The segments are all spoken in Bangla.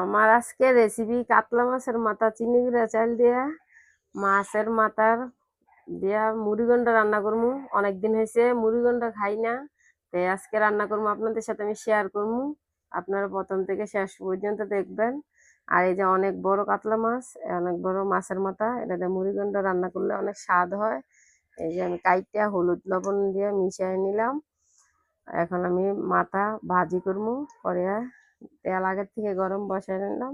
আমার আজকে রেসিপি কাতলা মাছের মাথা, চিনি গুঁড়া, চাল দিয়া, মাছের মাথার দিয়া মুড়িগন্ডা রান্না করব অনেকদিন হয়েছে মুড়িগন্ডা খাই না, তাই আজকে রান্না করব আপনাদের সাথে আমি শেয়ার করব আপনারা প্রথম থেকে শেষ পর্যন্ত দেখবেন। আর এই যে অনেক বড় কাতলা মাছ অনেক বড় মাছের মাথা এটাতে মুড়িগন্ডা রান্না করলে অনেক স্বাদ হয়। এই যে আমি কাইটা হলুদ লবণ দিয়ে মিশিয়ে নিলাম। এখন আমি মাথা ভাজি করব পরে তেল আগের থেকে গরম বসাই নিলাম।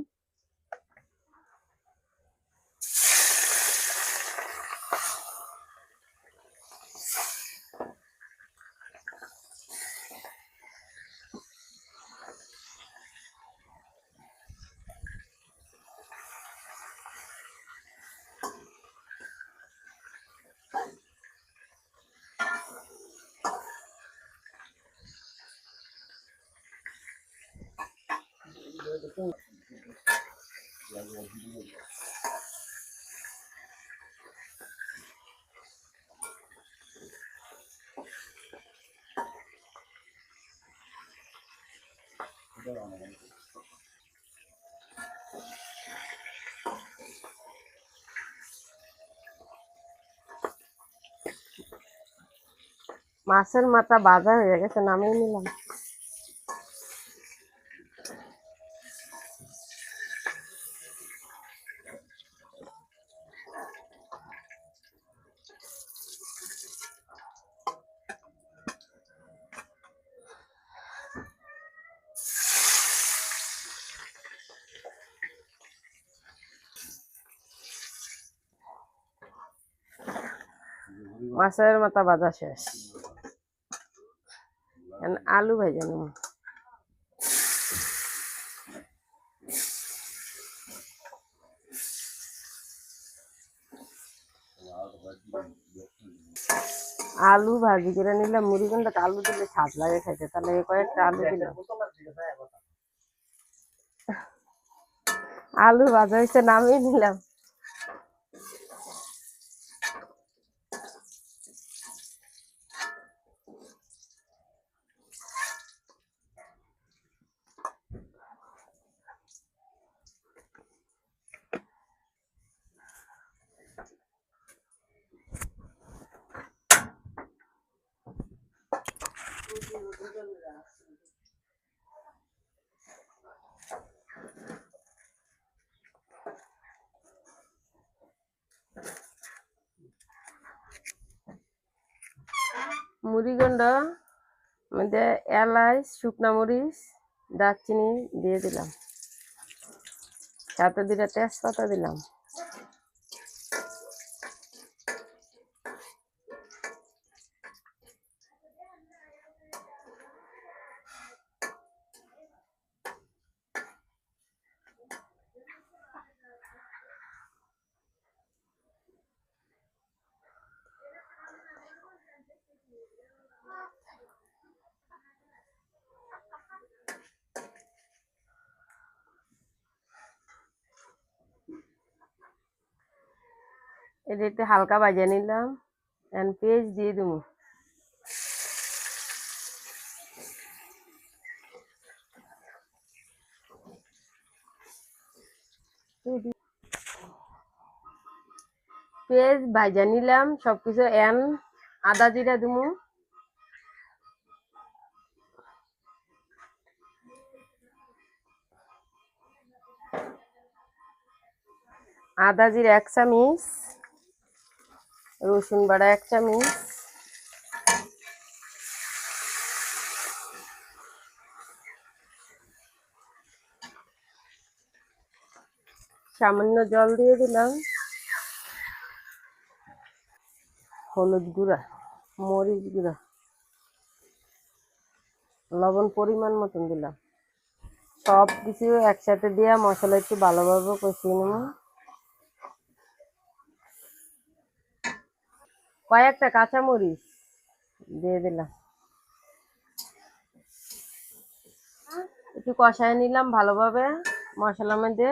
মাছের মাথা ভাজা হয়ে গেছে নামিয়ে নিলাম মাছের মাথা ভাজা শেষ। আলু ভেজে নেব। আলু ভাজি করে নিলাম মুড়ি গুন্ডা আলু দিলে স্বাদ লাগে খাইতে তাহলে কয়েকটা আলু দিলাম। আলু ভাজা হয়েছে, নামিয়ে নিলাম। মুড়িগন্ডা মধ্যে এলাচ শুকনো মরিচ দারচিনি দিয়ে দিলাম। সাথে দিলে তেজপাতা দিলাম। এটা একটু হালকা ভাজে নিলাম এখন পেঁয়াজ দিয়ে দেবো। পেঁয়াজ ভাজা নিলাম, সবকিছু এন আদা জিরা দেবো। আদা জিরা এক চামিচ। রসুন বাড়া এক চামচ। সামান্য জল দিয়ে দিলাম। হলুদ গুঁড়া, মরিচ গুঁড়া, লবণ পরিমাণ মতন দিলাম। সব কিছু একসাথে দিয়ে মশলা একটু ভালোভাবে কষিয়ে নেব। কয়েকটা কাঁচামরিচ দিয়ে দিলাম। একটু কষায় নিলাম ভালোভাবে মশলার মধ্যে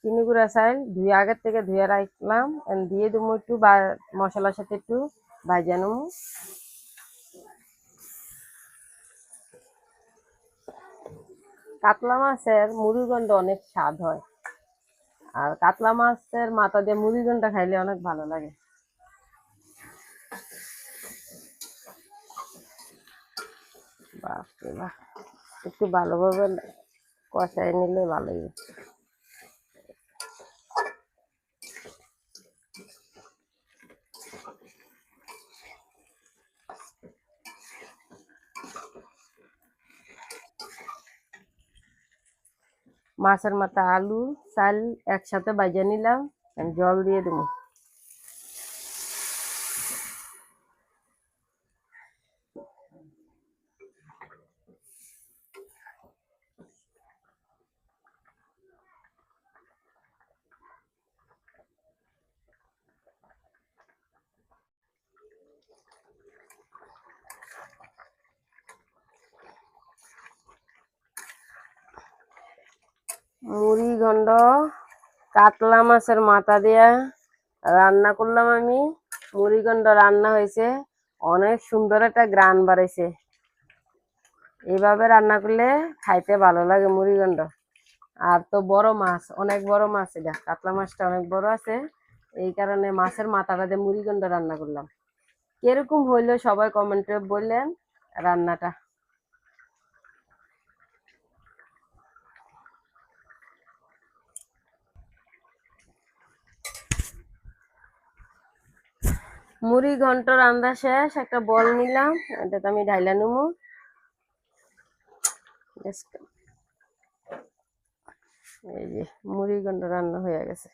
চিনি গুঁড়া চাইল, ধুয়ে আগের থেকে ধুয়ে রাখলাম দিয়ে দেবো একটু বা, মশলার সাথে একটু ভাজা নেব। কাতলা মাছের মুড়িগন্ড অনেক স্বাদ হয়, আর কাতলা মাছের মাথা দিয়ে মুড়িগন্ডা খাইলে অনেক ভালো লাগে। বাপরে বাপ। একটু ভালোভাবে কষাই নিলে ভালোই মাছের মাথা আলু, চাল একসাথে বাজে নিলাম জল দিয়ে দেবো। মুড়ি ঘন্ট কাতলা মাছের মাথা দিয়া রান্না করলাম আমি। মুড়ি ঘন্ট রান্না হয়েছে। অনেক সুন্দর একটা গ্রান বাড়াইছে। এইভাবে রান্না করলে খাইতে ভালো লাগে মুড়ি ঘন্ট আর তো বড় মাছ, অনেক বড় মাছ এটা। কাতলা মাছটা অনেক বড় আছে। এই কারণে মাছের মাথাটা দিয়ে মুড়ি ঘন্ট রান্না করলাম। কীরকম হইল সবাই কমেন্টে বললেন রান্নাটা। মুড়ি ঘন্ট রান্না শেষ, একটা বল নিলাম। এটাতে আমি ঢাইলা নেব। এই যে মুড়ি ঘন্ট রান্না হয়ে গেছে।